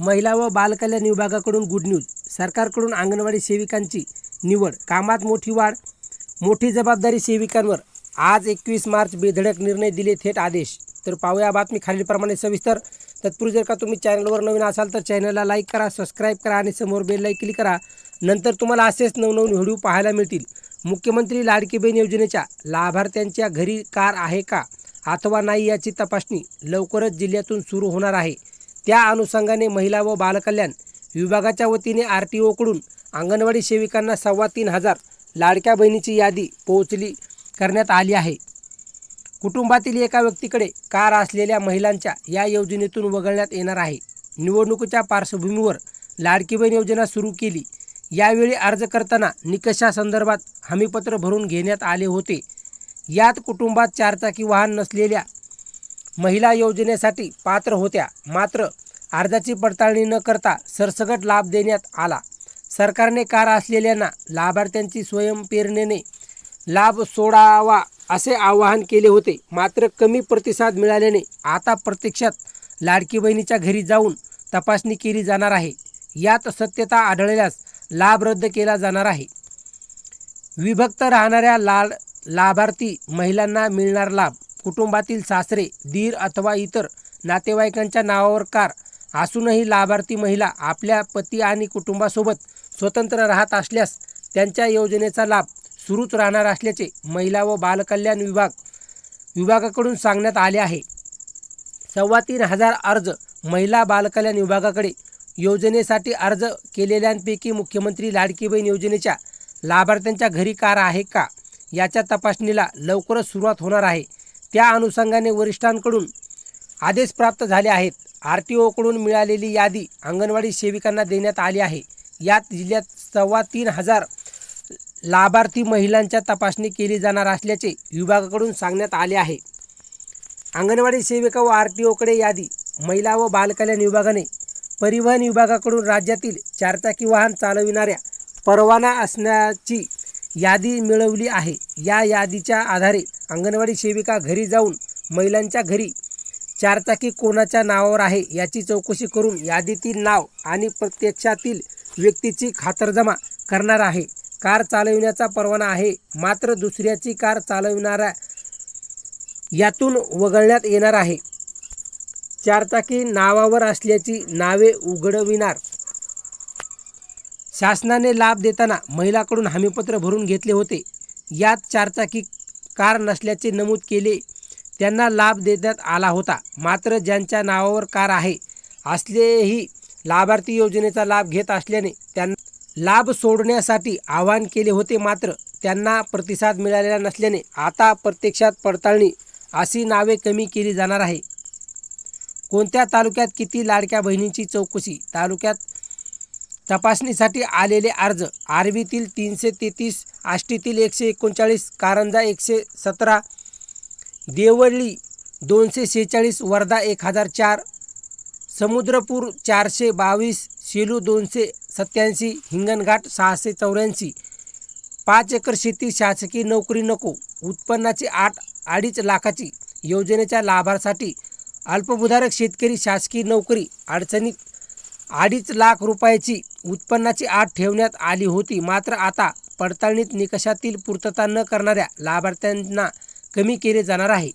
महिला व बालकल्याण विभागाकडून गुड न्यूज सरकारकडून अंगणवाडी सेविकांची निवड. कामात मोठी वाढ मोठी जबाबदारी सेविकांवर. आज एकवीस मार्च बेधडक निर्णय दिले थेट आदेश. तर पाहूया बातमी खालीलप्रमाणे सविस्तर. तत्पूर्वी जर का तुम्ही चॅनलवर नवीन असाल तर चॅनलला लाईक करा सबस्क्राईब करा आणि समोर बेल क्लिक करा. नंतर तुम्हाला असेच नवनवीन व्हिडिओ पाहायला मिळतील. मुख्यमंत्री लाडकी बहीण योजनेच्या लाभार्थ्यांच्या घरी कार आहे का? अथवा नाही याची तपासणी लवकरच जिल्ह्यातून सुरू होणार आहे. त्या अनुषंगाने महिला व बालकल्याण विभागाच्या वतीने आर टी ओकडून अंगणवाडी सेविकांना सव्वा तीन हजार लाडक्या बहिणीची यादी पोहोचली करण्यात आली आहे. कुटुंबातील एका व्यक्तीकडे कार असलेल्या महिलांच्या या योजनेतून वगळण्यात येणार आहे. निवडणुकीच्या पार्श्वभूमीवर लाडकी बहीण योजना सुरू केली. यावेळी अर्ज करताना निकषासंदर्भात हमीपत्र भरून घेण्यात आले होते. यात कुटुंबात चारचाकी वाहन नसलेल्या महिला योजनेसाठी पात्र होत्या. मात्र अर्जाची पडताळणी न करता सरसकट लाभ देण्यात आला. सरकारने कार असलेल्यांना लाभार्थ्यांची स्वयंप्रेरणेने लाभ सोडावा असे आवाहन केले होते. मात्र कमी प्रतिसाद मिळाल्याने आता प्रत्यक्षात लाडकी बहिणीच्या घरी जाऊन तपासणी केली जाणार आहे. यात सत्यता आढळल्यास लाभ रद्द केला जाणार आहे. विभक्त राहणाऱ्या लाड लाभार्थी महिलांना मिळणार लाभ कुटुंबातील सासरे दीर अथवा इतर नातेवाईकांच्या नावावर कार असूनही लाभार्थी महिला आपल्या पती आणि कुटुंबासोबत स्वतंत्र राहत असल्यास त्यांच्या योजनेचा लाभ सुरूच राहणार असल्याचे महिला व बालकल्याण विभाग विभागाकडून सांगण्यात आले आहे. सव्वा तीन हजार अर्ज महिला बालकल्याण विभागाकडे योजनेसाठी अर्ज केलेल्यांपैकी मुख्यमंत्री लाडकी बहीण योजनेच्या लाभार्थ्यांच्या घरी कार आहे का? याच्या तपासणीला लवकरच सुरुवात होणार आहे. त्या अनुषंगाने वरिष्ठांकडून आदेश प्राप्त झाले आहेत. आर टी ओकडून मिळालेली यादी अंगणवाडी सेविकांना देण्यात आली आहे. यात जिल्ह्यात सव्वा तीन हजार लाभार्थी महिलांच्या तपासणी केली जाणार असल्याचे विभागाकडून सांगण्यात आले आहे. अंगणवाडी सेविका व आर टी ओकडे यादी महिला व बालकल्याण विभागाने परिवहन विभागाकडून राज्यातील चारचाकी वाहन चालविणाऱ्या परवाना असण्याची यादी मिळवली आहे. या यादीच्या आधारे अंगणवाडी सेविका घरी जाऊन महिलांच्या घरी चारचाकी कोणाच्या नावावर आहे याची चौकशी करून यादीतील नाव आणि प्रत्यक्षातील व्यक्तीची खातरजमा करणार आहे. कार चालविण्याचा परवाना आहे. मात्र दुसऱ्याची कार चालविणाऱ्या यातून वगळण्यात येणार आहे. चारचाकी नावावर असल्याची नावे उघडविणार शासनाने लाभ देताना महिलाकडून हमीपत्र भरून घेतले होते. यात चारचाकी कार नसल्याचे नमूद केले. त्यांना लाभ देण्यात आला होता. मात्र ज्यांच्या नावावर कार आहे असलेही लाभार्थी योजनेचा लाभ घेत असल्याने त्यांना लाभ सोडण्यासाठी आवाहन केले होते. मात्र त्यांना प्रतिसाद मिळालेला नसल्याने आता प्रत्यक्षात पडताळणी अशी नावे कमी केली जाणार आहे. कोणत्या तालुक्यात किती लाडक्या बहिणींची चौकशी? तालुक्यात तपासणीसाठी आलेले अर्ज. आर्वीतील तीनशे तेहतीस आष्टीतील एकशे एकोणचाळीस कारंजा एकशे सतरा देवळी दोनशे शेहेचाळीस वर्धा एक हजार चार समुद्रपूर चारशे बावीस शेलू दोनशे सत्याऐंशी हिंगणघाट सहाशे चौऱ्याऐंशी पाच एकर शेती शासकीय नोकरी नको उत्पन्नाची आठ अडीच लाखाची योजनेच्या लाभासाठी अल्पभूधारक शेतकरी शासकीय नोकरी अडचणीत अडीच लाख रुपयाची उत्पन्नाची आठ ठेवण्यात आली होती. मात्र आता पडताळणीत निकषातील पूर्तता न करणाऱ्या लाभार्थ्यांना कमी केले जाणार आहे.